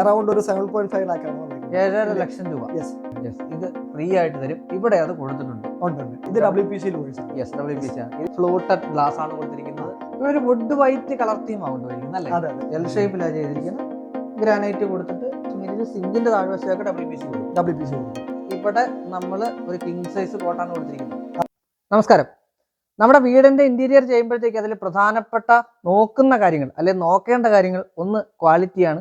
Around ഒരു seven point five lakh വന്നിരിക്കുന്നത്. ഏഴര ലക്ഷം രൂപ. യെസ് യെസ് ഇത് ഫ്രീ ആയിട്ട് തരും. ഇവിടെ അത് കൊടുത്തിട്ടുണ്ട്. ഉണ്ട് ഉണ്ട് ഇത് W P C Louis yes W P C ആണ്. ഇത് ഫ്ലോട്ടഡ് ഗ്ലാസ് ആണ് കൊടുത്തിരിക്കുന്നത്. ഒരു വുഡ് വൈറ്റ് കളർ തീം ആണ് വരുന്നത് അല്ലേ? അതെ അതെ. എൽ ഷേപ്പിലാണ് ചെയ്തിരിക്കുന്നത്. ഗ്രാനൈറ്റ് കൊടുത്തിട്ട് ഇങ്ങനെ സിങ്കിന്റെ താഴ്വശത്തേക്ക് ഡബ്ല്യു പി സി കൊടുക്കും. ഡബ്ല്യു പി സി കൊടുക്കും. ഇവിടെ നമ്മൾ ഒരു കിങ് സൈസ് കോട്ടാണ് കൊടുത്തിരിക്കുന്നത്. നമസ്കാരം. നമ്മുടെ വീടിന്റെ ഇന്റീരിയർ ചെയ്യുമ്പോഴത്തേക്ക് അതിൽ പ്രധാനപ്പെട്ട നോക്കുന്ന കാര്യങ്ങൾ അല്ലെങ്കിൽ നോക്കേണ്ട കാര്യങ്ങൾ ഒന്ന് ക്വാളിറ്റിയാണ്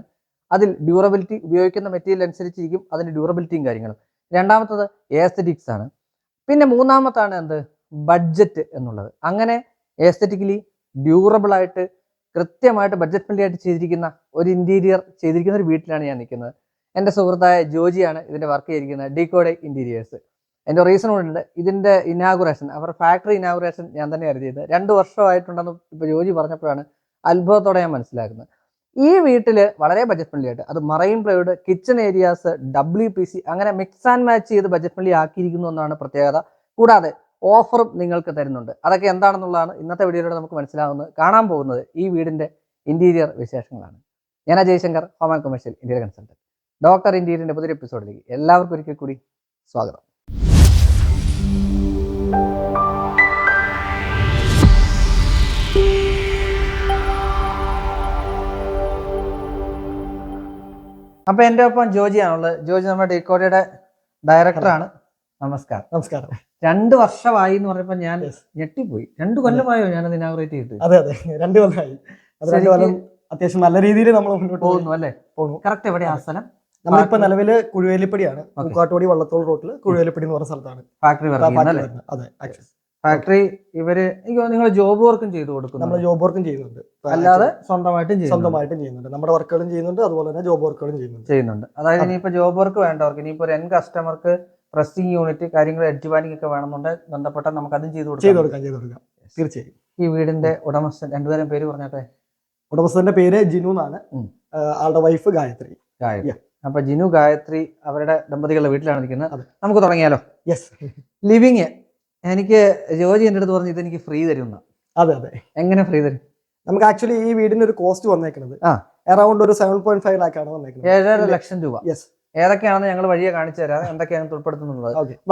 അതിൽ ഡ്യൂറബിലിറ്റി ഉപയോഗിക്കുന്ന മെറ്റീരിയൽ അനുസരിച്ചിരിക്കും അതിന്റെ ഡ്യൂറബിലിറ്റിയും കാര്യങ്ങളും. രണ്ടാമത്തത് ഏസ്തറ്റിക്സ് ആണ്. പിന്നെ മൂന്നാമത്താണ് എന്ത്? ബഡ്ജറ്റ് എന്നുള്ളത്. അങ്ങനെ ഏസ്തറ്റിക്കലി ഡ്യൂറബിൾ ആയിട്ട് കൃത്യമായിട്ട് ബഡ്ജറ്റ് ഫ്രണ്ട്ലി ആയിട്ട് ചെയ്തിരിക്കുന്ന ഒരു ഇന്റീരിയർ ചെയ്തിരിക്കുന്ന ഒരു വീട്ടിലാണ് ഞാൻ നിൽക്കുന്നത്. എന്റെ സുഹൃത്തായ ജോജിയാണ് ഇതിന്റെ വർക്ക് ചെയ്തിരിക്കുന്നത് ഡീകോഡ് ഇന്റീരിയേഴ്സ് എന്റെ റീസൺ ഉണ്ട്. ഇതിന്റെ ഇനാഗുറേഷൻ അവർ ഫാക്ടറി ഇനാഗുറേഷൻ ഞാൻ തന്നെയായിരുന്നു ചെയ്തത് രണ്ട് വർഷമായിട്ടുണ്ടെന്ന് ഇപ്പോൾ ജോജി പറഞ്ഞപ്പോഴാണ് അത്ഭുതത്തോടെ ഞാൻ മനസ്സിലാക്കുന്നത്. ഈ വീട്ടിൽ വളരെ ബജറ്റ് ഫ്രണ്ട്ലി ആയിട്ട് അത് marine plywood kitchen areas W P C അങ്ങനെ മിക്സ് ആൻഡ് മാച്ച് ചെയ്ത് ബജറ്റ് ഫ്രണ്ട്ലി ആക്കിയിരിക്കുന്നു എന്നാണ് പ്രത്യേകത. കൂടാതെ ഓഫറും നിങ്ങൾക്ക് തരുന്നുണ്ട്. അതൊക്കെ എന്താണെന്നുള്ളതാണ് ഇന്നത്തെ വീഡിയോയിലൂടെ നമുക്ക് മനസ്സിലാവുന്നത് കാണാൻ പോകുന്നത് ഈ വീടിന്റെ ഇന്റീരിയർ വിശേഷങ്ങളാണ്. ഞാൻ Ajay Shankar home and commercial interior consultant doctor ഇന്റീരിയറിന്റെ പുതിയൊരു എപ്പിസോഡിലേക്ക് എല്ലാവർക്കും ഒരിക്കൽ കൂടി സ്വാഗതം. അപ്പൊ എന്റെ ഒപ്പം ജോജിയാണുള്ളത് ജോജി നമ്മുടെ ഡീകോഡിയുടെ ഡയറക്ടറാണ് നമസ്കാരം. നമസ്കാരം. രണ്ട് വർഷമായി എന്ന് പറഞ്ഞപ്പോ ഞാൻ. ഞെട്ടിപ്പോയി. രണ്ട് കൊല്ലമായോ ഞാൻ ഇനാഗ്രേറ്റ് ചെയ്തിട്ട്? അതെ അതെ. രണ്ട് കൊല്ലമായി. അത് രണ്ട് കൊല്ലം അത്യാവശ്യം നല്ല രീതിയിൽ നമ്മൾ മുന്നോട്ട് പോകുന്നു അല്ലേ? പോകുന്നു. കറക്റ്റ് എവിടെയാ ആ സ്ഥലം? നമ്മളിപ്പോ നിലവിൽ കുഴുവേലിപ്പടിയാണ്. കാട്ടോടി വള്ളത്തോൾ റോട്ടിൽ കുഴുവേലിപ്പടി എന്ന് പറഞ്ഞ സ്ഥലത്താണ്. ഫാക്ടറി അതെ. ഫാക്ടറി ഇവർ നിങ്ങൾ ജോബ് വർക്കും ചെയ്തു കൊടുക്കുന്നു നമ്മൾ ജോബ് വർക്കും ചെയ്യുന്നുണ്ട്. അല്ലാതെ സ്വന്തമായിട്ടും സ്വന്തമായിട്ടും ചെയ്യുന്നുണ്ട്. നമ്മുടെ വർക്കുകളും ചെയ്യുന്നുണ്ട് അതുപോലെ തന്നെ ജോബ് വർക്കുകളും ചെയ്യുന്നുണ്ട്. ചെയ്യുന്നുണ്ട്. അതായത് ഇനി ഇനിയിപ്പോ ജോബ് വർക്ക് വേണ്ടവർക്ക് ഇനിയിപ്പോ ഒരു എൻ കസ്റ്റമർക്ക് പ്രസ്സിംഗ് യൂണിറ്റ് കാര്യങ്ങൾ എഡ്ജ് ബാനിങ് ഒക്കെ വേണമെന്നുണ്ടെങ്കിൽ ബന്ധപ്പെട്ട നമുക്ക് അതും ചെയ്തു ചെയ്തു കൊടുക്കാം കൊടുക്കാം ചെയ്തു കൊടുക്കാം. തീർച്ചയായും. ഈ വീടിന്റെ ഉടമസ്ഥൻ രണ്ടുപേരും പേര് പറഞ്ഞോട്ടെ? ഉടമസ്ഥന്റെ പേര് ജിനു എന്നാണ്. ആളുടെ വൈഫ് ഗായത്രി. ഗായത്രി. അപ്പൊ ജിനു ഗായത്രി അവരുടെ ദമ്പതികളുടെ വീട്ടിലാണ് നിൽക്കുന്നത്. നമുക്ക് തുടങ്ങിയാലോ? യെസ് ലിവിങ് എനിക്ക് ജോജി എന്റെ അടുത്ത് പറഞ്ഞു ഇതെനിക്ക് ഫ്രീ തരുന്ന അതെ അതെ. എങ്ങനെ ഫ്രീ തരും? നമുക്ക് ആക്ച്വലി ഈ വീടിന് ഒരു കോസ്റ്റ് വന്നേക്കുന്നത്. അറൌണ്ട് ഒരു സെവൻ പോയിന്റ് ഫൈവ് ലാക്ക് ആണ് വന്നേക്കുന്നത് ഏഴര ലക്ഷം രൂപ. യെസ് ഏതൊക്കെയാണെന്ന് ഞങ്ങൾ വഴിയെ കാണിച്ചു തരാം. എന്തൊക്കെയാണ് ഉൾപ്പെടുത്തുന്നത്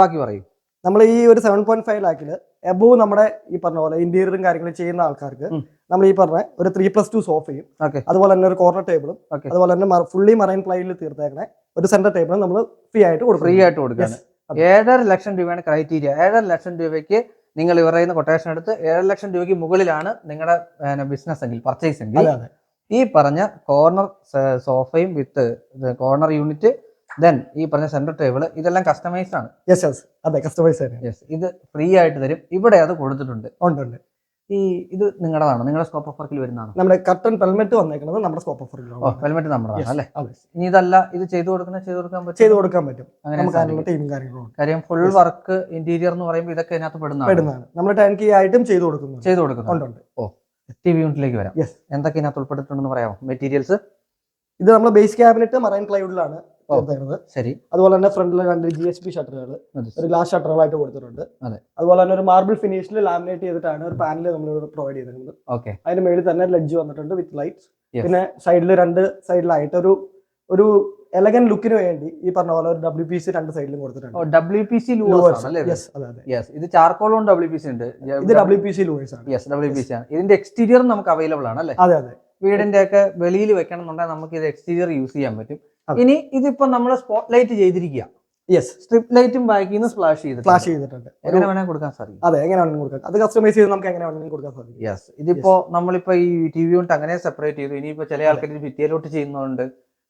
ബാക്കി പറയും. നമ്മൾ ഈ ഒരു സെവൻ പോയിന്റ് ഫൈവ് ലാക്കിൽ എബോവ് നമ്മുടെ ഈ പറഞ്ഞ പോലെ ഇന്റീരിയറും കാര്യങ്ങളും ചെയ്യുന്ന ആൾക്കാർക്ക് നമ്മൾ ഈ പറഞ്ഞ ഒരു ത്രീ പ്ലസ് ടു സോഫയും അതുപോലെ തന്നെ ഒരു കോർണർ ടേബിളും അതുപോലെ തന്നെ ഫുള്ളി മറൈൻ പ്ലൈനിൽ തീർത്തേക്കണേ ഒരു സെന്റർ ടേബിളും നമ്മൾ ഫ്രീ ആയിട്ട് കൊടുക്കും ഫ്രീ ആയിട്ട്. അതെ. ഏഴര ലക്ഷം രൂപയാണ് ക്രൈറ്റീരിയ ഏഴര ലക്ഷം രൂപയ്ക്ക് നിങ്ങൾ ഇവരുടെ നിന്ന് കൊട്ടേഷൻ എടുത്ത് ഏഴര ലക്ഷം രൂപയ്ക്ക് മുകളിലാണ് നിങ്ങളുടെ ബിസിനസ് എങ്കിൽ പർച്ചേസ് എങ്കിൽ ഈ പറഞ്ഞ കോർണർ സോഫയും വിത്ത് കോർണർ യൂണിറ്റ് ദെൻ ഈ പറഞ്ഞ സെന്റർ ടേബിൾ ഇതെല്ലാം കസ്റ്റമൈസ്ഡ് ആണ്. യെസ് യെസ് അതെ കസ്റ്റമൈസ് യെസ് ഇത് ഫ്രീ ആയിട്ട് തരും. ഇവിടെ അത് കൊടുത്തിട്ടുണ്ട്. ഉണ്ട് ഉണ്ട്. ഈ ഇത് നിങ്ങളുടെതാണ് നിങ്ങളുടെ സ്കോപ്പ് ഓഫ് വർക്കിൽ വരുന്നതാണ്. നമ്മുടെ കട്ടൺ പെൽമെറ്റ് വന്നേക്കുന്നത് നമ്മുടെ സ്കോപ്പ് ഓഫ് വർക്കിൽ ഹെൽമെറ്റ് നമ്മുടെ അല്ലേ ഇനി ഇതല്ല ഇത് ചെയ്തു കൊടുക്കുന്ന ചെയ്തു കൊടുക്കാൻ പറ്റും? ചെയ്തു കൊടുക്കാൻ പറ്റും. അങ്ങനെ ടീം. കാര്യങ്ങളും കാര്യം ഫുൾ വർക്ക് ഇന്റീരിയർ എന്ന് പറയുമ്പോൾ ഇതൊക്കെ അതിനകത്ത് പെടുന്നതാണ്. പെടുന്നതാണ്. നമ്മൾ ടൈം കീ ആയിട്ടും ചെയ്തു കൊടുക്കുന്നു ചെയ്തു കൊടുക്കുന്നുണ്ട്. ഉണ്ട് ഉണ്ട്. ടി വി യൂണിറ്റിലേക്ക് വരാം. എന്തൊക്കെ ഇതിനകത്ത് ഉൾപ്പെട്ടിട്ടുണ്ടെന്ന് പറയാമോ? മെറ്റീരിയൽസ് ഇത് നമ്മൾ ബേസ് ക്യാബിനറ്റ് മറൈൻ പ്ലൈവുഡിലാണ് ഓ. കൊടുത്തേക്കുന്നത് ശരി. അതുപോലെ തന്നെ ഫ്രണ്ടിൽ രണ്ട് ജി എച്ച് പി ഷട്ടറുകൾ ഒരു ഗ്ലാസ് ഷട്ടറുകളായിട്ട് കൊടുത്തിട്ടുണ്ട്. അതെ. അതുപോലെ തന്നെ ഒരു മാർബിൾ ഫിനിഷിൽ ലാമിനേറ്റ് ചെയ്തിട്ടാണ് ഒരു പാനൽ നമ്മൾ പ്രൊവൈഡ് ചെയ്തിരുന്നത് ഓക്കെ. അതിന് മേളിൽ തന്നെ ലഡ്ജ് വന്നിട്ടുണ്ട് വിത്ത് ലൈറ്റ്സ് പിന്നെ സൈഡിൽ രണ്ട് സൈഡിലായിട്ട് ഒരു ഒരു എലഗൻ ലുക്കിന് വേണ്ടി ഈ പറഞ്ഞ പോലെ ഒരു ഡബ്ല്യു പി സി രണ്ട് സൈഡിലും കൊടുത്തിട്ടുണ്ട്. ഡബ്ല്യു പി സി ഇത്? ചാർക്കോളും ഡബ്ല്യു പി സി ഉണ്ട്. ഇത് ഡബ്ല്യു പി സി ലൂവേഴ്സ് ആണ്. യെസ് ഡബ്ല്യു പി സി ആണ്. ഇതിന്റെ എക്സ്റ്റീരിയറും നമുക്ക് അവൈലബിൾ ആണ് അല്ലേ? അതെ അതെ. വീടിന്റെ ഒക്കെ വെളിയിൽ വെക്കണം എന്നുണ്ടെങ്കിൽ നമുക്ക് ഇത് എക്സ്റ്റീരിയർ യൂസ് ചെയ്യാൻ പറ്റും. ഇനി ഇതിപ്പോ നമ്മൾ സ്പോട്ട് ലൈറ്റ് ചെയ്തിരിക്കുക യെസ് സ്ട്രിപ്പ് ലൈറ്റും ബാക്കിൽ നിന്ന് സ്പ്ലാഷ് ചെയ്ത് സ്പ്ലാഷ് ചെയ്തിട്ടുണ്ട് എങ്ങനെ വേണമെങ്കിൽ കൊടുക്കാൻ സാധിക്കും. അതെ എങ്ങനെ വേണമെങ്കിലും കൊടുക്കാം. അത് കസ്റ്റമൈസ് ചെയ്ത് നമുക്ക് എങ്ങനെ വേണമെങ്കിലും കൊടുക്കാൻ സാധിക്കും. യെസ് ഇതിപ്പോ നമ്മളിപ്പോ ഈ ടി വി കൊണ്ട് അങ്ങനെ സെപ്പറേറ്റ് ചെയ്തു. ഇനിയിപ്പോ ചില ആൾക്കാർ ഭിത്തിയിലോട്ട് ചെയ്യുന്നുണ്ട്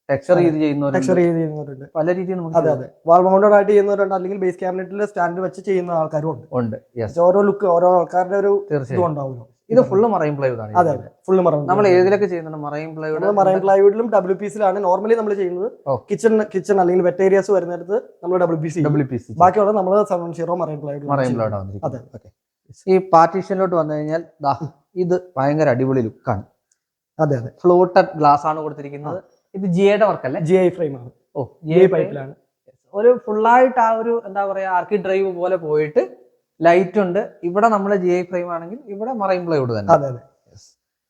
ടെക്സ്ചർ. ചെയ്ത് ചെയ്യുന്നവരുണ്ട്. ടെക്സ്ചർ ചെയ്ത് ചെയ്യുന്നവരുണ്ട്. പല രീതിയിൽ നമുക്ക് അതെ അതെ. വാൾ മൗണ്ടഡ് ആയിട്ട് ചെയ്യുന്നവരുണ്ട്. അല്ലെങ്കിൽ ബേസ് ക്യാബിനറ്റിൽ സ്റ്റാൻഡ് വെച്ച് ചെയ്യുന്ന ആൾക്കാരും ഉണ്ട്. ഉണ്ട്. യെസ് ഓരോ ലുക്ക് ഓരോ ആൾക്കാരുടെ ഒരു ഇതും തീർച്ചയായും ഉണ്ടാവുമല്ലോ. ഇത് ഫുള്ള് മറൈൻ പ്ലൈവുഡ് ആണ് അതെ അതെ. ഫുള്ള് മറൈൻ നമ്മൾ ഏതിലൊക്കെ ചെയ്യുന്നുണ്ട് മറൈൻ പ്ലൈവുഡ്? മറൈൻ പ്ലൈവുഡിലും ഡബ്ല്യു പി സിയിലാണ് നോർമലി നമ്മൾ ചെയ്യുന്നത്. കിച്ചൺ കിച്ചൺ അല്ലെങ്കിൽ വെറ്റ് ഏരിയാസ് വരുന്നിടത്ത് നമ്മൾ W P C W P C ബാക്കിയുള്ള നമ്മൾ seven zero marine plywood marine plywood അതെ. ആണ് ഓക്കെ ഈ പാർട്ടീഷനിലോട്ട് വന്നു കഴിഞ്ഞാൽ ഇത് ഭയങ്കര അടിപൊളി ലുക്കാണ്. അതെ അതെ. ഫ്ലോട്ടഡ് ഗ്ലാസ് ആണ് കൊടുത്തിരിക്കുന്നത്. ഇത് ജിഐയുടെ വർക്കല്ലേ ജി ഐ ഫ്രെയിം ആണ്. ഓ ജി ഐ പൈപ്പിലാണ് ഒരു ഫുള്ളായിട്ട് ആ ഒരു എന്താ പറയാ ആർക്കി ഡ്രൈവ് പോലെ പോയിട്ട് ലൈറ്റ് ഉണ്ട്. ഇവിടെ നമ്മൾ ജി ഐ ഫ്രെയിം ആണെങ്കിൽ ഇവിടെ മറൈൻ പ്ലൈവുഡ് തന്നെ. അതെ അതെ.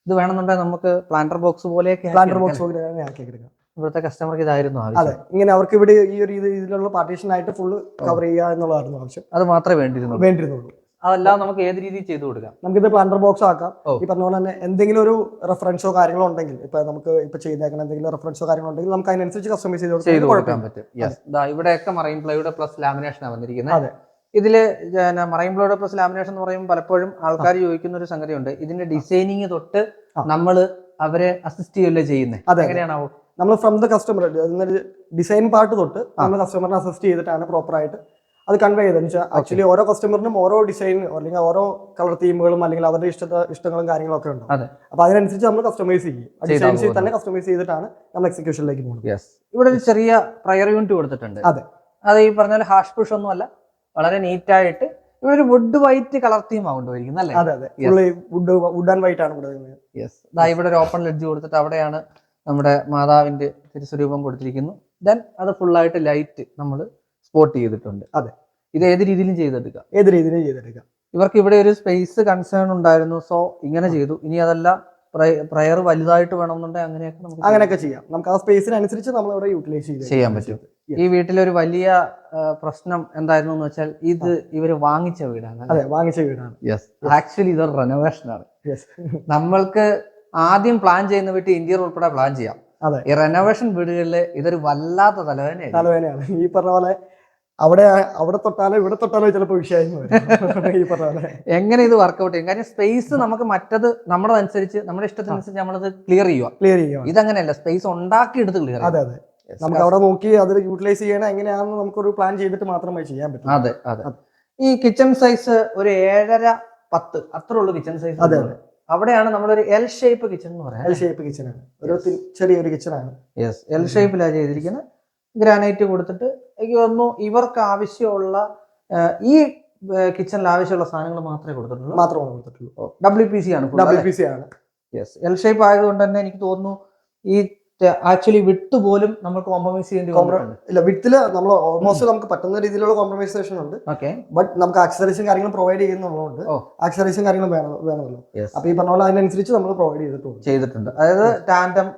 ഇത് വേണമെന്നുണ്ടെങ്കിൽ നമുക്ക് പ്ലാന്റർ ബോക്സ് പോലെയൊക്കെ പ്ലാന്റർ ബോക്സ് ആക്കി എടുക്കാം. ഇവിടുത്തെ കസ്റ്റമർക്ക് ഇതായിരുന്നു അതെ. ആവശ്യം ഇങ്ങനെ അവർക്ക് ഇവിടെ ഈ ഒരു രീതിയിലുള്ള ഇതിലുള്ള പാർട്ടീഷൻ ആയിട്ട് ഫുള്ള് കവർ ചെയ്യുക എന്നുള്ളതായിരുന്നു ആവശ്യം. അത് മാത്രമേ വേണ്ടിയിരുന്നുള്ളൂ. വേണ്ടിയിരുന്നുള്ളൂ. അതല്ലാതെ നമുക്ക് ഏത് രീതിയിൽ ചെയ്തു കൊടുക്കാം? നമുക്കിത് പ്ലാന്റർ ബോക്സ് ആക്കാം. ഈ പറഞ്ഞ പോലെ തന്നെ എന്തെങ്കിലും ഒരു റെഫറൻസോ കാര്യങ്ങളോ ഉണ്ടെങ്കിൽ ഇപ്പൊ നമുക്ക് ഇപ്പൊ ചെയ്തേക്കുന്ന എന്തെങ്കിലും റെഫറൻസോ കാര്യങ്ങളോ ഉണ്ടെങ്കിൽ നമുക്ക് അതിനനുസരിച്ച് കസ്റ്റമൈസ് ചെയ്ത് ചെയ്തു കൊടുക്കാം കൊടുക്കാൻ പറ്റും. ഇവിടെയൊക്കെ മറൈൻ പ്ലൈയുടെ പ്ലസ് ലാമിനേഷൻ ആണ് വന്നിരിക്കുന്നത് അതെ. ഇതിൽ മറൈൻ ബ്ലോഡ് പ്ലസ് ലാമിനേഷൻ എന്ന് പറയുമ്പോൾ പലപ്പോഴും ആൾക്കാർ ചോദിക്കുന്ന ഒരു സംഗതിയുണ്ട്. ഇതിന്റെ ഡിസൈനിങ് തൊട്ട് നമ്മൾ അവരെ അസിസ്റ്റ് ചെയ്യല്ലേ ചെയ്യുന്നത് എങ്ങനെയാണാവോ? നമ്മൾ from the customer design part തൊട്ട് നമ്മൾ കസ്റ്റമറിനെ അസിസ്റ്റ് ചെയ്തിട്ടാണ് പ്രോപ്പർ ആയിട്ട് അത് കൺവേ ചെയ്തത്. വെച്ചാൽ ആക്ച്വലി ഓരോ കസ്റ്റമറിനും ഓരോ ഡിസൈൻ അല്ലെങ്കിൽ ഓരോ കളർ തീമുകളും അല്ലെങ്കിൽ അവരുടെ ഇഷ്ട ഇഷ്ടങ്ങളും കാര്യങ്ങളൊക്കെ ഒക്കെ ഉണ്ടാവും. അപ്പൊ അതിനനുസരിച്ച് നമ്മൾ കസ്റ്റമൈസ് ചെയ്യും. തന്നെ കസ്റ്റമൈസ് ചെയ്തിട്ടാണ് നമ്മൾ എക്സിക്യൂഷനിലേക്ക് പോകുന്നത്. ഇവിടെ ഒരു ചെറിയ പ്രയർ യൂണിറ്റ് കൊടുത്തിട്ടുണ്ട്. അതെ. അത് ഈ പറഞ്ഞ ഹാഷ് പുഷ് ഒന്നും അല്ല വളരെ നീറ്റ് ആയിട്ട് ഇവിടെ ഒരു വുഡ് വൈറ്റ് കളർ തീമാണ് കൊണ്ടുപോയിരിക്കുന്നത് അല്ലേ? അതെ അതെ. വുഡ് വുഡ് ആൻഡ് വൈറ്റ് ആണ് കൊടുക്കുന്നത് യെസ് ദാ ഇവിടെ ഒരു ഓപ്പൺ ലെഡ്ജ് കൊടുത്തിട്ട് അവിടെയാണ് നമ്മുടെ മാതാവിന്റെ തിരുസ്വരൂപം കൊടുത്തിരിക്കുന്നു. ദെൻ അത് ഫുള്ളായിട്ട് ലൈറ്റ് നമ്മൾ സ്പോട്ട് ചെയ്തിട്ടുണ്ട്. അതെ. ഇത് ഏത് രീതിയിലും ചെയ്തെടുക്കാം. ഏത് രീതിയിലും ചെയ്തെടുക്കാം. ഇവർക്ക് ഇവിടെ ഒരു സ്പേസ് കൺസേൺ ഉണ്ടായിരുന്നു സോ ഇങ്ങനെ ചെയ്തു. ഇനി അതല്ല പ്രയർ വലുതായിട്ട് വേണമെന്നുണ്ടെങ്കിൽ അങ്ങനെയൊക്കെ നമുക്ക് അങ്ങനെയൊക്കെ ചെയ്യാം. നമുക്ക് ആ സ്പേസിനനുസരിച്ച് നമ്മൾ ഇവിടെ യൂട്ടിലൈസ് ചെയ്ത് ചെയ്യാൻ പറ്റും. ഈ വീട്ടിലൊരു വലിയ പ്രശ്നം എന്തായിരുന്നു എന്ന് വെച്ചാൽ ഇത് ഇവർ വാങ്ങിച്ച വീടാണ് അതെ വാങ്ങിച്ച വീടാണ്. യെസ് ആക്ച്വലി ഇതൊരു റെനോവേഷൻ ആണ്. യെസ് നമ്മൾക്ക് ആദ്യം പ്ലാൻ ചെയ്യുന്ന വീട്ടിൽ ഇന്റീരിയർ ഉൾപ്പെടെ പ്ലാൻ ചെയ്യാം. അതെ. ഈ റെനോവേഷൻ വീടുകളിൽ ഇതൊരു വല്ലാത്ത തലവേനയാണ് തലവേദനയാണ്. ഈ പറഞ്ഞ പോലെ അവിടെ അവിടെ തൊട്ടാലോ ഇവിടെ തൊട്ടാലോ ചിലപ്പോൾ വിഷയം വരും. ഈ പറഞ്ഞ പോലെ. എങ്ങനെ ഇത് വർക്കൗട്ട് ചെയ്യും? കാര്യം സ്പേസ് നമുക്ക് മറ്റത് നമ്മുടെ അനുസരിച്ച് നമ്മുടെ ഇഷ്ടത്തിനനുസരിച്ച് നമ്മളത് ക്ലിയർ ചെയ്യുക. ക്ലിയർ ചെയ്യുക. ഇതങ്ങനെയല്ല സ്പേസ് ഉണ്ടാക്കി എടുത്ത് ക്ലിയർ അതെ അതെ. നമുക്ക് അവിടെ നോക്കി അത് യൂട്ടിലൈസ് ചെയ്യണം എങ്ങനെയാണെന്ന് നമുക്കൊരു പ്ലാൻ ചെയ്തിട്ട് മാത്രമേ ചെയ്യാൻ പറ്റൂ. അതെ അതെ. ഈ കിച്ചൺ സൈസ് ഒരു ഏഴര പത്ത് അത്ര ഉള്ളു കിച്ചൺ സൈസ് അതെ, അതെ. അവിടെയാണ് നമ്മളൊരു എൽ ഷേപ്പ് കിച്ചൺ എന്ന് എൽ പറയാം ഷേപ്പ് കിച്ചൺ ആണ്. ഒരു ചെറിയൊരു കിച്ചൺ ആണ്. യെസ് എൽ ഷേപ്പിലാണ് ചെയ്തിരിക്കുന്നത് ഗ്രാനൈറ്റ് കൊടുത്തിട്ട് എനിക്ക് തോന്നുന്നു ഇവർക്ക് ആവശ്യമുള്ള ഈ കിച്ചണിൽ ആവശ്യമുള്ള സാധനങ്ങൾ മാത്രമേ കൊടുത്തിട്ടുള്ളൂ. മാത്രമാണ് കൊടുത്തിട്ടുള്ളൂ. ഡബ്ല്യു പി സി ആണ് ഡബ്ല്യു പി സി ആണ്. യെസ് എൽ ഷേപ്പ് ആയതുകൊണ്ട് തന്നെ എനിക്ക് തോന്നുന്നു ഈ ആക്ച്വലി വിട്ട് പോലും നമ്മൾ കോംപ്രമൈസ് ചെയ്യേണ്ടി ഇല്ല വിട്ടിൽ നമ്മൾ ഓൾമോസ്റ്റ് നമുക്ക് പറ്റുന്ന രീതിയിലുള്ള കോംപ്രമൈസേഷൻ ഉണ്ട്. ഓക്കെ ബട്ട് നമുക്ക് ആക്സറൈസും കാര്യങ്ങളും പ്രൊവൈഡ് ചെയ്യുന്നുള്ളതുകൊണ്ട് ആക്സറൈസും കാര്യങ്ങളും വേണം വേണമല്ലോ. അപ്പൊ ഈ പറഞ്ഞ പോലെ അതിനനുസരിച്ച് നമ്മൾ പ്രൊവൈഡ് ചെയ്തിട്ടുണ്ട്. ചെയ്തിട്ടുണ്ട്. അതായത് ടാൻഡം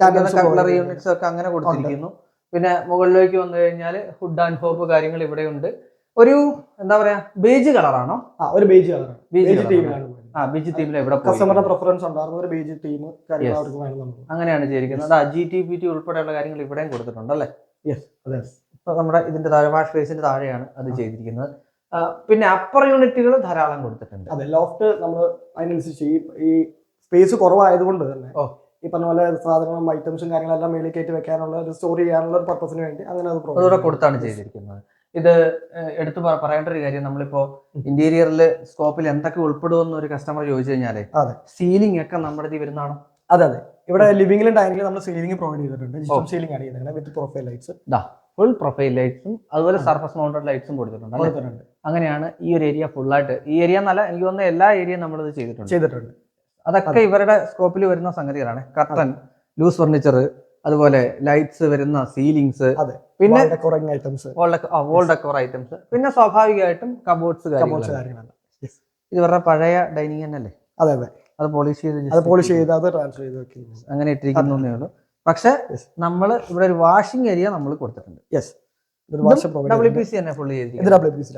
ടാൻഡം കട്ട്ലറി യൂണിറ്റ്സ് ഒക്കെ അങ്ങനെ കൊടുത്തിരിക്കുന്നു. പിന്നെ മുകളിലേക്ക് വന്നു കഴിഞ്ഞാൽ ഹുഡ് ആൻഡ് ഹോപ്പ് കാര്യങ്ങൾ ഇവിടെ ഉണ്ട് ഒരു എന്താ പറയാ ബേജ് കളറാണോ ആ ഒരു ബേജ് കളറാണ് ബേജ് ടീമാണ് ആ ബേജ് തീമിൽ ഇവിടെ പോയി? കസ്റ്റമറുടെ പ്രിഫറൻസ് ഉണ്ടായിരുന്ന ഒരു ബേജ് ടീം അവർക്ക് അങ്ങനെയാണ് ചെയ്തിരിക്കുന്നത് ആ ജി ടി പി ടി ഉൾപ്പെടെയുള്ള കാര്യങ്ങൾ ഇവിടെയും കൊടുത്തിട്ടുണ്ട് അല്ലേ? യെസ് അതെ. ഇപ്പൊ നമ്മുടെ ഇതിന്റെ താഴെ വാഷ് ഫേസിന്റെ താഴെയാണ് അത് ചെയ്തിരിക്കുന്നത്. പിന്നെ അപ്പർ യൂണിറ്റുകൾ ധാരാളം കൊടുത്തിട്ടുണ്ട്. അതെ ലോഫ്റ്റ് നമ്മൾ അതിനനുസരിച്ച് ഈ ഈ സ്പേസ് കുറവായതുകൊണ്ട് തന്നെ ഓ. ഈ പറഞ്ഞ പോലെ സാധനങ്ങളും ഐറ്റംസും കാര്യങ്ങളെല്ലാം മേളിൽ കയറ്റി വെക്കാനുള്ള ഒരു സ്റ്റോർ ചെയ്യാനുള്ള ഒരു പർപ്പസിന് വേണ്ടി അങ്ങനെ അത് കൊടുത്താണ് ചെയ്തിരിക്കുന്നത്. ഇത് എടുത്തു പറയേണ്ട ഒരു കാര്യം നമ്മളിപ്പോ ഇന്റീരിയറിൽ സ്കോപ്പിൽ എന്തൊക്കെ ഉൾപ്പെടുമെന്ന് ഒരു കസ്റ്റമർ ചോദിച്ചു കഴിഞ്ഞാൽ സീലിംഗ് ഒക്കെ നമ്മുടെ ഇതിൽ വരുന്നതാണോ അതെ അതെ. ഇവിടെ ലിവിംഗിലും ഡൈനിങ്ങിലും നമ്മൾ സീലിംഗ് പ്രൊവൈഡ് ചെയ്തിട്ടുണ്ട്. സീലിംഗ് ആണ് ചെയ്തിരിക്കുന്നത് with profile lights full profile ലൈറ്റ്സും അതുപോലെ സർഫസ് മൗണ്ടഡ് ലൈറ്റ്സും കൊടുത്തിട്ടുണ്ട് കൊടുത്തിട്ടുണ്ട്. അങ്ങനെയാണ് ഈ ഒരു ഏരിയ ഫുൾ ആയിട്ട്. ഈ ഏരിയ എന്നല്ല എനിക്ക് തോന്നുന്ന എല്ലാ ഏരിയയും നമ്മളിത് ചെയ്തിട്ടുണ്ട്. ചെയ്തിട്ടുണ്ട്. അതൊക്കെ ഇവരുടെ സ്കോപ്പിൽ വരുന്ന സംഗതികളാണ്. കർട്ടൻ ലൂസ് ഫർണിച്ചർ അതുപോലെ ലൈറ്റ്സ് വരുന്ന സീലിങ്സ്. പിന്നെ ഐറ്റംസ് വോൾ ഡെക്കോർ ഐറ്റംസ് പിന്നെ സ്വാഭാവികമായിട്ടും കബോർഡ്സ് ഇത് ഇവരുടെ പഴയ ഡൈനിങ് തന്നെയല്ലേ? അതെ അതെ. അത് പോളിഷ് ചെയ്ത് അത് പോളിഷ് ചെയ്ത് അത് ട്രാൻസ്ഫർ ചെയ്ത് അങ്ങനെ ഇട്ടിരിക്കുന്നേ ഉള്ളൂ പക്ഷെ നമ്മൾ നമ്മൾ ഇവിടെ ഒരു വാഷിംഗ് ഏരിയ നമ്മൾ കൊടുത്തിട്ടുണ്ട്. യെസ് ഡബ്ല്യു പി സി തന്നെ ഫുള്ള് ചെയ്തിരിക്കുന്നത് ഡബ്ല്യു പി സി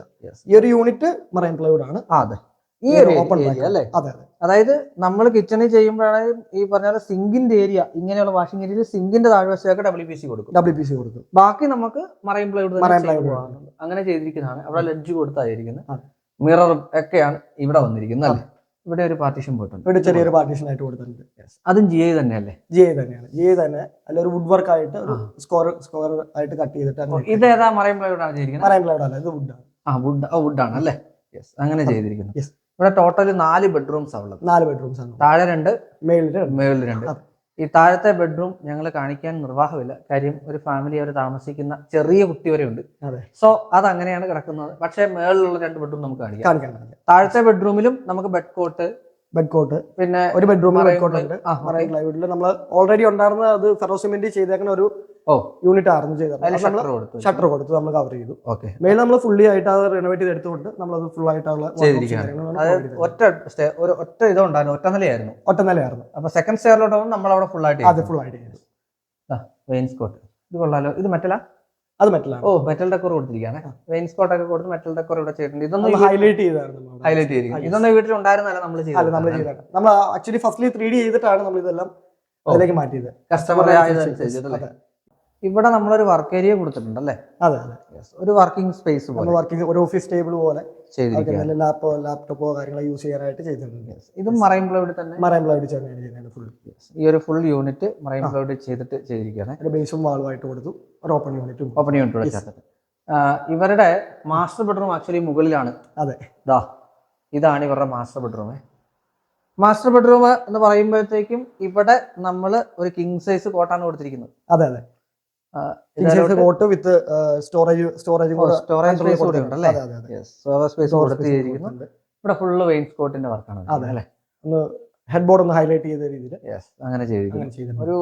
ഈ ഒരു യൂണിറ്റ് മറൈൻ പ്ലൈവുഡ് ആണ്. അതെ. ഈ ഒരു ഓപ്പൺ അല്ലേ? അതെ അതെ. അതായത് നമ്മൾ കിച്ചണിൽ ചെയ്യുമ്പോഴാണ് ഈ പറഞ്ഞ സിങ്കിന്റെ ഏരിയ ഇങ്ങനെയുള്ള വാഷിംഗ് ഏരിയയിൽ സിങ്കിന്റെ താഴ്വശമൊക്കെ ഡബ്ല്യു പി സി കൊടുക്കും. ഡബ്ല്യു പി സി കൊടുക്കും. ബാക്കി നമുക്ക് മറൈൻ പ്ലൈവുഡ് plywood അങ്ങനെ ചെയ്തിരിക്കുന്നതാണ്. അവിടെ ലഡ്ജ് കൊടുത്തായിരിക്കുന്നത്. മിററും ഒക്കെയാണ് ഇവിടെ വന്നിരിക്കുന്നത് അല്ലേ? ഇവിടെ ഒരു പാർട്ടീഷൻ പോയിട്ടുണ്ട്. ഇവിടെ ചെറിയൊരു പാർട്ടീഷൻ ആയിട്ട് കൊടുത്തിട്ടുണ്ട്. അതും ജി ഐ തന്നെയല്ലേ ജി ഐ തന്നെയാണ്. ജി ഐ തന്നെ. അല്ല ഒരു വുഡ് വർക്ക് ആയിട്ട് ഒരു. സ്കോർ സ്കോർ ആയിട്ട് കട്ട് ചെയ്തിട്ട് അങ്ങനെ ഇത് ഏതാ മറൈൻ പ്ലൈവുഡ് ആണ് ചെയ്തിരിക്കുന്നത്? മറൈൻ പ്ലൈവുഡ് അല്ല ഇത് വുഡ് ആണ്. ആ വുഡ് ആ വുഡ് ആണ് അല്ലേ? യെസ് അങ്ങനെ ചെയ്തിരിക്കുന്നു. Yes. ഇവിടെ ടോട്ടൽ നാല് ബെഡ്റൂംസ് ഉള്ളത്. നാല് ബെഡ്റൂംസ് ആണ്. താഴെ രണ്ട് മേളിൽ മേളിൽ രണ്ട്. ഈ താഴത്തെ ബെഡ്റൂം ഞങ്ങൾ കാണിക്കാൻ നിർവാഹമില്ല. കാര്യം ഒരു ഫാമിലി അവർ താമസിക്കുന്ന ചെറിയ കുട്ടി വരെ ഉണ്ട്. സോ അത് അങ്ങനെയാണ് കിടക്കുന്നത്. പക്ഷേ മേളിലുള്ള രണ്ട് ബെഡ്റൂം നമുക്ക് കാണിക്കാം. താഴത്തെ ബെഡ്റൂമിലും നമുക്ക് ബെഡ് കോട്ട് ബെഡ് കോട്ട് പിന്നെ ഒരു ബെഡ്റൂമിൽ ബെഡ് കോട്ട് ഉണ്ട്. ആ, മറൈൻ പ്ലൈവുഡിൽ നമ്മൾ ഓൾറെഡി ഉണ്ടായിരുന്ന അത് ഫെറോസിമെന്റ് ചെയ്തേക്കുന്ന ഒരു. യൂണിറ്റ് ആറിന് ചെയ്തത് ഷട്ടർ കൊടുത്തു നമ്മൾ കവർ ചെയ്തു. ഓക്കെ മേളിൽ നമ്മൾ ഫുള്ളി ആയിട്ട് അത് റിനോവേറ്റ് ചെയ്ത് എടുത്തുകൊണ്ട് നമ്മൾ അത് ഫുൾ ആയിട്ടുള്ള. ഒറ്റ ഒരു ഒറ്റ ഇതുണ്ടായിരുന്നു ഒറ്റ നിലയായിരുന്നു. ഒറ്റ നിലയായിരുന്നു അപ്പൊ സെക്കൻഡ് സ്റ്റെയറിലോട്ട് നമ്മൾ അവിടെ ഫുൾ ആയിട്ട് അത് ഫുൾ ആയിട്ട് ചെയ്തു. വെയിൻസ്കോട്ട് ഇത് കൊള്ളാലോ. ഇത് മെറ്റലാ അത് മെറ്റലാണ് ഓ മെറ്റൽ ഡെക്കോർ കൊടുത്തിരിക്കുകയാണ്. വെയിൻസ്കോട്ട് ഒക്കെ കൊടുത്ത് മെറ്റൽ ഡെക്കോർ ഇവിടെ ചെയ്തിട്ടുണ്ട്. ഇതൊന്നും ഹൈലൈറ്റ് ചെയ്തായിരുന്നു ഹൈലൈറ്റ് ചെയ്തിരിക്കുന്നത് ഇതൊന്നും വീട്ടിൽ ഉണ്ടായിരുന്നല്ല നമ്മൾ അല്ല നമ്മൾ ചെയ്തതാണ്. നമ്മൾ ആക്ച്വലി ഫസ്റ്റ്ലി ത്രീ ഡി ചെയ്തിട്ടാണ് നമ്മൾ ഇതെല്ലാം അതിലേക്ക് മാറ്റിയത്. കസ്റ്റമറെ അല്ലേ ഇവിടെ നമ്മളൊരു വർക്ക് ഏരിയ കൊടുത്തിട്ടുണ്ട് അല്ലേ? അതെ അതെ. ഒരു വർക്കിംഗ് സ്പേസ് പോലെ. വർക്കിംഗ് ഒരു ഓഫീസ് ടേബിൾ പോലെ. ലാപ്പോ ലാപ്ടോപ്പോ കാര്യങ്ങളോ യൂസ് ചെയ്യാനായിട്ട് ചെയ്തിട്ടുണ്ട്. ഇതും മറൈൻ പ്ലൈവുഡ് തന്നെ? മറൈൻ പ്ലൈവുഡ് ചെയ്യുന്നത് ഫുൾ ഈ ഒരു ഫുൾ യൂണിറ്റ് മറൈൻ പ്ലൈവുഡ് ചെയ്തിട്ട് ചെയ്തിരിക്കുകയാണ്. ഒരു ബേസും വാളുമായിട്ട് കൊടുത്തു. ഒരു ഓപ്പൺ യൂണിറ്റും ഓപ്പൺ യൂണിറ്റ് ചേർത്തിട്ട് ഇവരുടെ മാസ്റ്റർ ബെഡ്റൂം ആക്ച്വലി മുകളിലാണ്. അതെ. ദാ ഇതാണ് ഇവരുടെ മാസ്റ്റർ ബെഡ്റൂം മാസ്റ്റർ ബെഡ്റൂം എന്ന് പറയുമ്പോഴത്തേക്കും ഇവിടെ നമ്മൾ ഒരു കിങ് സൈസ് കോട്ടാണ് കൊടുത്തിരിക്കുന്നത്. അതെ അതെ. Cot with storage storage storage space കൂടെ അതെ അതെ അതെ. സ്റ്റോറേജ് സ്പേസ് Storage കൊടുത്ത് space ചെയ്തിരിക്കുന്നു. കൊടുത്തിട്ടുണ്ട്. ഇവിടെ ഫുള്ള് വെയിൻസ്കോട്ടിന്റെ വർക്കാണ് അതെ. അല്ലേ? ഒന്ന് ഹെഡ് ബോർഡ് ഒന്ന് ഹൈലൈറ്റ് ചെയ്ത രീതിയിൽ യെസ് അങ്ങനെ ചെയ്തിട്ടുണ്ട്. ഒരു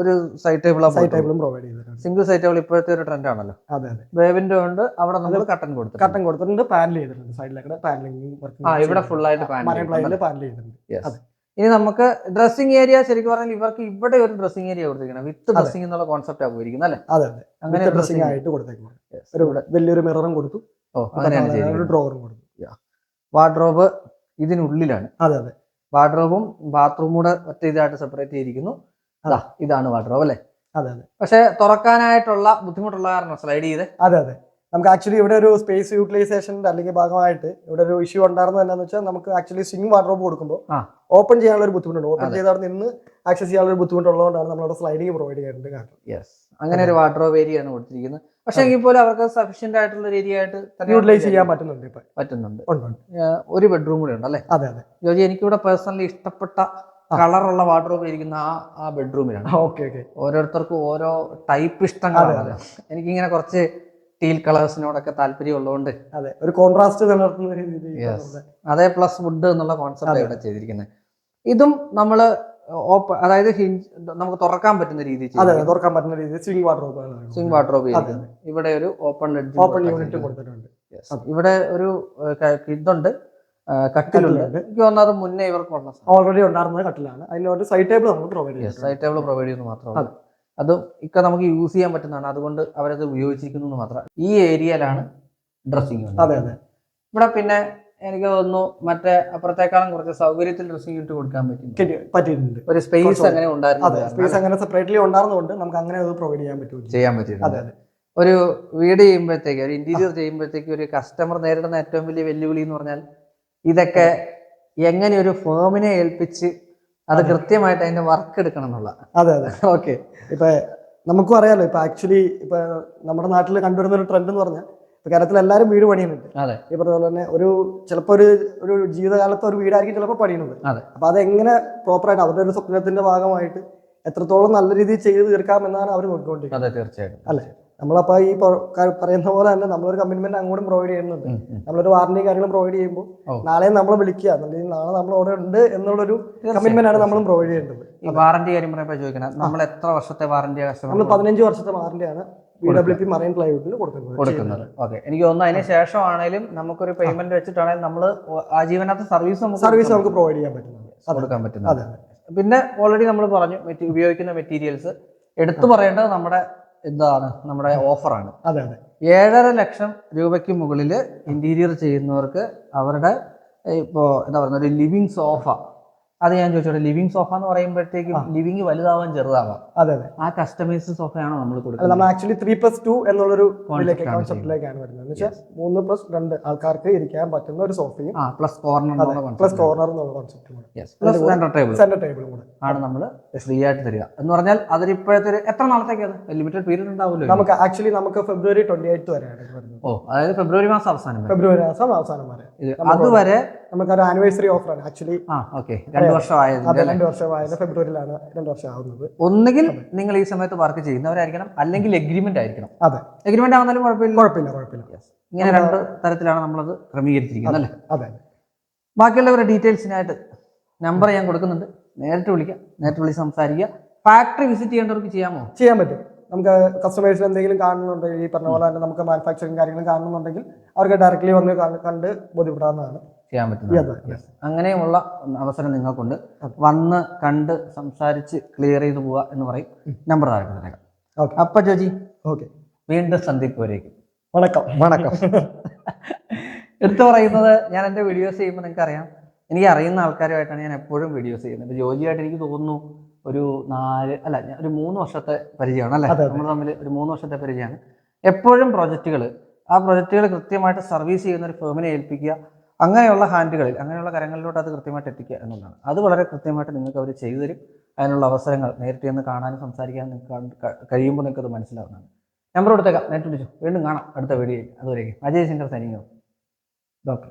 ഒരു സൈഡ് ടേബിൾ സൈഡ് ടേബിളും പ്രൊവൈഡ് ചെയ്തിട്ടുണ്ട് സിംഗിൾ സൈഡ് ടേബിൾ ഇപ്പോഴത്തെ ഒരു ട്രെൻഡ് ആണല്ലോ. അതെ അതെ. ബേബിന്റെ ഉണ്ട് അവിടെ നമ്മൾ കട്ടൻ കൊടുത്തു കട്ടൻ കൊടുത്തിട്ടുണ്ട് പാനൽ ചെയ്തിട്ടുണ്ട്. സൈഡിലൊക്കെ പാനലിംഗ് ആ ഇവിടെ ഫുൾ ആയിട്ട് പ്ലൈനിൽ പാനൽ ചെയ്തിട്ടുണ്ട്. അതെ. ഇനി നമുക്ക് ഡ്രസ്സിംഗ് ഏരിയ ശരിക്കും പറഞ്ഞാൽ ഇവർക്ക് ഇവിടെ ഒരു ഡ്രസ്സിംഗ് ഏരിയ കൊടുത്തിരിക്കണം. വിത്ത് ഡ്രസ്സിംഗ് എന്നുള്ള കോൺസെപ്റ്റ് പോയിരിക്കുന്നത് അല്ലേ? അതെ അതെ. അങ്ങനെ ഡ്രസ്സിംഗ് ആയിട്ട് കൊടുത്തേക്കുന്നത് വലിയൊരു മിററും കൊടുത്തു. ഓ അങ്ങനെയാണ് ഡ്രോവറും കൊടുത്തു. വാർഡ്രോബ് ഇതിനുള്ളിലാണ്. അതെ അതെ. വാർഡ്രോബും ബാത്റൂമും കൂടെ ഒറ്റ ഇതായിട്ട് സെപ്പറേറ്റ് ചെയ്തിരിക്കുന്നു. അതാ. ഇതാണ് വാർഡ്രോബ് അല്ലേ? അതെ അതെ. പക്ഷെ തുറക്കാനായിട്ടുള്ള ബുദ്ധിമുട്ടുള്ള കാരണം സ്ലൈഡ് ചെയ്ത്. അതെ അതെ. നമുക്ക് ആക്ച്വലി ഇവിടെ ഒരു സ്പേസ് യൂട്ടിലൈസേഷന്റെ അല്ലെങ്കിൽ ഭാഗമായിട്ട് ഇവിടെ ഒരു ഇഷ്യൂ ഉണ്ടായിരുന്നു എന്താണെന്ന് വെച്ചാൽ നമുക്ക് ആക്ച്വലി സ്വിംഗ് വാർഡ്രോബ് കൊടുക്കുമ്പോൾ ഓപ്പൺ ചെയ്യാനുള്ള ഒരു ബുദ്ധിമുട്ടുണ്ട്. ഓപ്പൺ ചെയ്താൽ ചെയ്ത് അവിടെ നിന്ന് ആക്സസ് ചെയ്യാനുള്ള ഒരു ബുദ്ധിമുട്ടുള്ളതുകൊണ്ടാണ് നമ്മളവിടെ സ്ലൈഡിങ് പ്രൊവൈഡ് ചെയ്യേണ്ടത് കാരണം. യെസ് അങ്ങനെ ഒരു വാർഡ്രോബ് ഏരിയ ആണ് കൊടുത്തിരിക്കുന്നത്. പക്ഷേ എങ്കിൽ പോലും അവർക്ക് സഫീഷ്യന്റ് ആയിട്ടുള്ള ഒരു ഏരിയ ആയിട്ട് തന്നെ യൂട്ടിലൈസ് ചെയ്യാൻ പറ്റുന്നുണ്ട് ഇപ്പൊ. പറ്റുന്നുണ്ട്. ഒരു ബെഡ്റൂം കൂടെ ഉണ്ട് അല്ലേ? അതെ അതെ. ജോജി എനിക്കിവിടെ പേഴ്സണലി ഇഷ്ടപ്പെട്ട കളറുള്ള വാർഡ്രോബ് ഇരിക്കുന്ന ആ ആ ബെഡ്റൂമിലാണ് ഓക്കെ ഓക്കെ ഓരോരുത്തർക്കും ഓരോ ടൈപ്പ് ഇഷ്ടങ്ങളാണ്. എനിക്കിങ്ങനെ കുറച്ച് ടീൽ കളേഴ്സിനോടൊക്കെ താല്പര്യം ഉള്ളതുകൊണ്ട് അതെ ഒരു കോൺട്രാസ്റ്റ് നിലനിർത്തുന്ന രീതിയിൽ. അതേ പ്ലസ് വുഡ് എന്നുള്ള കോൺസെപ്റ്റ് ഇവിടെ ചെയ്തിരിക്കുന്നത്. ഇതും നമ്മൾ ഓപ്പൺ അതായത് നമുക്ക് തുറക്കാൻ പറ്റുന്ന രീതിയിൽ അതെ തുറക്കാൻ പറ്റുന്ന രീതി. സ്വിംഗ് വാർഡ്രോബ് സ്വിംഗ് വാർഡ്രോബ് ഇവിടെ ഒരു ഓപ്പൺ ഓപ്പൺ യൂണിറ്റ് കൊടുത്തിട്ടുണ്ട്. ഇവിടെ ഒരു ഇതുണ്ട്. കട്ടിലുണ്ട്. എനിക്ക് തോന്നുന്നത് മുന്നേ ഇവർക്കുള്ള ഓൾറെഡി ഉണ്ടായിരുന്ന കട്ടിലാണ്. അതിനോട് സൈഡ് ടേബിൾ നമ്മൾ പ്രൊവൈഡ് ചെയ്യുന്നത് സൈറ്റ് ടേബിൾ പ്രൊവൈഡ് ചെയ്യുന്നത് മാത്രമല്ല അത് ഇക്ക നമുക്ക് യൂസ് ചെയ്യാൻ പറ്റുന്നതാണ്. അതുകൊണ്ട് അവരത് ഉപയോഗിച്ചിരിക്കുന്നു എന്ന് മാത്രം. ഈ ഏരിയയിലാണ് ഡ്രസ്സിങ് അതെ അതെ. ഇവിടെ പിന്നെ എനിക്ക് തോന്നുന്നു മറ്റേ അപ്പുറത്തേക്കാളും കുറച്ച് സൗകര്യത്തിൽ ഡ്രസ്സിംഗ് ഇട്ട് കൊടുക്കാൻ പറ്റും പറ്റിയിട്ടുണ്ട്. ഒരു സ്പേസ് അങ്ങനെ ഉണ്ടായിരുന്നു സ്പേസ് അങ്ങനെ സെപ്പറേറ്റ്ലി ഉണ്ടായിരുന്നതുകൊണ്ട് നമുക്ക് അങ്ങനെ അത് പ്രൊവൈഡ് ചെയ്യാൻ പറ്റും ചെയ്യാൻ അതെ അതെ. ഒരു വീട് ചെയ്യുമ്പോഴത്തേക്ക് ഒരു ഇന്റീരിയർ ചെയ്യുമ്പോഴത്തേക്ക് ഒരു കസ്റ്റമർ നേരിടുന്ന ഏറ്റവും വലിയ വെല്ലുവിളി എന്ന് പറഞ്ഞാൽ ഇതൊക്കെ എങ്ങനെ ഒരു ഫേമിനെ ഏൽപ്പിച്ച് അത് കൃത്യമായിട്ട് അതിന്റെ വർക്ക് എടുക്കണം എന്നുള്ള. അതെ അതെ. ഓക്കെ ഇപ്പൊ നമുക്കും അറിയാലോ ഇപ്പൊ ആക്ച്വലി ഇപ്പൊ നമ്മുടെ നാട്ടിൽ കണ്ടുവരുന്ന ഒരു ട്രെൻഡ് എന്ന് പറഞ്ഞാൽ ഇപ്പൊ കേരളത്തിൽ എല്ലാവരും വീട് പണിയുന്നുണ്ട്. ഈ പറഞ്ഞ പോലെ തന്നെ ഒരു ചിലപ്പോൾ ഒരു ഒരു ജീവിതകാലത്ത് ഒരു വീടായിരിക്കും ചിലപ്പോൾ പണിയുന്നത്. അപ്പൊ അതെങ്ങനെ പ്രോപ്പറായിട്ട് അവരുടെ ഒരു സ്വപ്നത്തിന്റെ ഭാഗമായിട്ട് എത്രത്തോളം നല്ല രീതിയിൽ ചെയ്ത് തീർക്കാം എന്നാണ് അവർ നോക്കിക്കൊണ്ടിരിക്കുന്നത്. അതെ തീർച്ചയായിട്ടും അല്ലേ? നമ്മളപ്പോ ഈ പറയുന്ന പോലെ തന്നെ നമ്മളൊരു കമ്മിറ്റ്മെന്റ് അങ്ങോട്ടും പ്രൊവൈഡ് ചെയ്യുന്നുണ്ട്. നമ്മളൊരു വാറന്റി കാര്യങ്ങളും പ്രൊവൈഡ് ചെയ്യുമ്പോൾ നാളെയും നമ്മൾ നമ്മളെ വിളിക്കുക. എന്നുണ്ടെങ്കിൽ നാളെ നമ്മൾ അവിടെ ഉണ്ട് എന്നുള്ളൊരു കമ്മിറ്റ്മെന്റ് ആണ് നമ്മളും പ്രൊവൈഡ് ചെയ്യേണ്ടത് ഈ വാറന്റി കാര്യം പറയുമ്പോൾ ചോദിക്കണം നമ്മൾ എത്ര വർഷത്തെ വാറന്റി നമ്മൾ പതിനഞ്ച് വർഷത്തെ വാറണ്ടിയാണ് ബി ഡബ്ല്യു പി മറൈൻ പ്ലൈവുഡിൽ കൊടുക്കുന്നത്. കൊടുക്കുന്നത്. ഓക്കെ എനിക്ക് തോന്നുന്നു അതിന് ആണെങ്കിലും നമുക്കൊരു പേയ്മെന്റ് വെച്ചിട്ടാണെങ്കിലും നമ്മൾ ആജീവനാത്ത സർവീസ് നമുക്ക് സർവീസ് നമുക്ക് പ്രൊവൈഡ് ചെയ്യാൻ പറ്റുന്നത്. കൊടുക്കാൻ പറ്റുന്നത്. പിന്നെ ഓൾറെഡി നമ്മൾ പറഞ്ഞു ഉപയോഗിക്കുന്ന മെറ്റീരിയൽസ് എടുത്തു പറയേണ്ടത് നമ്മുടെ എന്താണ് നമ്മുടെ ഓഫറാണ്. അതെ അതെ. ഏഴര ലക്ഷം രൂപയ്ക്ക് മുകളിൽ ഇന്റീരിയർ ചെയ്യുന്നവർക്ക് അവരുടെ ഇപ്പോൾ എന്താ പറയുക ഒരു ലിവിങ് സോഫ അത് ഞാൻ ചോദിച്ചോട്ടെ ലിവിംഗ് സോഫ എന്ന് പറയുമ്പോഴത്തേക്കും ലിവിങ് വലുതാവാൻ ചെറുതാവാം. അതെ അതെ. ആ കസ്റ്റമൈസ് സോഫയാണോ നമ്മൾ കൊടുക്കുന്നത്? നമ്മൾ ആക്ച്വലി ത്രീ പ്ലസ് ടു എന്നുള്ളൊരു കോൺസെപ്റ്റിലേക്കാണ് വരുന്നത്. എന്ന് വെച്ചാൽ മൂന്ന് പ്ലസ് രണ്ട് ആൾക്കാർക്ക് ഇരിക്കാൻ പറ്റുന്ന ഒരു സോഫയും പ്ലസ് കോർണർ പ്ലസ് കോർണർ എന്നുള്ള കോൺസെപ്റ്റും സെന്റർ ടേബിൾ സെന്റർ ടേബിളും കൂടെ. ആണ് നമ്മൾ ഫ്രീ ആയിട്ട് തരിക. എന്ന് പറഞ്ഞാൽ ഇപ്പോഴത്തെ ഒരു എത്ര നാളത്തേക്കാണ് ലിമിറ്റഡ് പീരീഡ് ഉണ്ടാവുമല്ലോ നമുക്ക് ആക്ച്വലി നമുക്ക് ഫെബ്രുവരി ട്വന്റി എയ്റ്റ് വരെയാണ് ഓ അതായത് ഫെബ്രുവരി മാസം അവസാനം ഫെബ്രുവരി മാസം അവസാനം വരെ. അതുവരെ നമുക്ക് ഒരു ആനിവേഴ്സറി ഓഫറാണ് ആക്ച്വലി ആ ഓക്കെ രണ്ട് വർഷം ആയതിന്റെ അതെ രണ്ട് വർഷമായത് ഫെബ്രുവരിയിലാണ് രണ്ട് വർഷം ആവുന്നത് ഒന്നുകിൽ നിങ്ങൾ ഈ സമയത്ത് വർക്ക് ചെയ്യുന്നവരായിരിക്കണം അല്ലെങ്കിൽ എഗ്രിമെന്റ് ആയിരിക്കണം. അതെ. എഗ്രിമെന്റ് ആവുന്നാലും കുഴപ്പമില്ല? കുഴപ്പമില്ല കുഴപ്പമില്ല. ഇങ്ങനെ രണ്ട് തരത്തിലാണ് നമ്മളത് ക്രമീകരിച്ചിരിക്കുന്നത് അല്ലേ? അതെ. ബാക്കിയുള്ളവരുടെ ഡീറ്റെയിൽസിനായിട്ട് നമ്പർ ഞാൻ കൊടുക്കുന്നുണ്ട്. നേരിട്ട് വിളിക്കാം. നേരിട്ട് വിളിച്ച് സംസാരിക്കുക. ഫാക്ടറി വിസിറ്റ് ചെയ്യേണ്ടവർക്ക് ചെയ്യാമോ? ചെയ്യാൻ പറ്റും. നമുക്ക് കസ്റ്റമേഴ്സിന് എന്തെങ്കിലും കാണുന്നുണ്ടെങ്കിൽ ഈ പറഞ്ഞ പോലെ തന്നെ നമുക്ക് മാനുഫാക്ചറിങ് കാര്യങ്ങളും കാണുന്നുണ്ടെങ്കിൽ അവർക്ക് ഡയറക്റ്റ്ലി വന്ന് കാണ് കണ്ട് ബോധ്യപ്പെടാവുന്നതാണ്. ചെയ്യാൻ പറ്റുന്നത് അങ്ങനെയുള്ള അവസരം നിങ്ങൾക്കുണ്ട്. വന്ന് കണ്ട് സംസാരിച്ച് ക്ലിയർ ചെയ്ത് പോവുക എന്ന് പറയും. നമ്പർ താഴെ അപ്പൊ ജോജി ഓക്കെ വീണ്ടും സന്ദീപുരേക്കും വണക്കം വണക്കം. എടുത്തു പറയുന്നത് ഞാൻ എന്റെ വീഡിയോസ് ചെയ്യുമ്പോൾ നിങ്ങൾക്ക് അറിയാം എനിക്ക് അറിയുന്ന ആൾക്കാരുമായിട്ടാണ് ഞാൻ എപ്പോഴും വീഡിയോസ് ചെയ്യുന്നത്. ജോജിയായിട്ട് എനിക്ക് തോന്നുന്നു ഒരു നാല് അല്ല ഒരു മൂന്ന് വർഷത്തെ പരിചയമാണ് അല്ലേ. നമ്മൾ തമ്മിൽ ഒരു മൂന്ന് വർഷത്തെ പരിചയമാണ്. എപ്പോഴും പ്രോജക്റ്റുകൾ ആ പ്രോജക്റ്റുകൾ കൃത്യമായിട്ട് സർവീസ് ചെയ്യുന്ന ഒരു ഫേമിനെ ഏൽപ്പിക്കുക അങ്ങനെയുള്ള ഹാൻഡുകളിൽ അങ്ങനെയുള്ള കരങ്ങളിലോട്ട് അത് കൃത്യമായിട്ട് എത്തിക്കുക എന്നുള്ളതാണ്. അത് വളരെ കൃത്യമായിട്ട് നിങ്ങൾക്ക് അവർ ചെയ്തു തരും. അതിനുള്ള അവസരങ്ങൾ നേരിട്ട് ചെന്ന് കാണാനും സംസാരിക്കാനും നിങ്ങൾക്ക് കഴിയുമ്പോൾ നിങ്ങൾക്ക് അത് മനസ്സിലാവുന്നതാണ്. നമ്പർ കൊടുത്തേക്കാം. നേരിട്ട് വിളിച്ചു വീണ്ടും കാണാം. അടുത്ത വീഡിയോയിൽ. അതുവരേക്കും. അജയ് ശങ്കർ സൈനിങ്ങോ ഡോക്ടർ.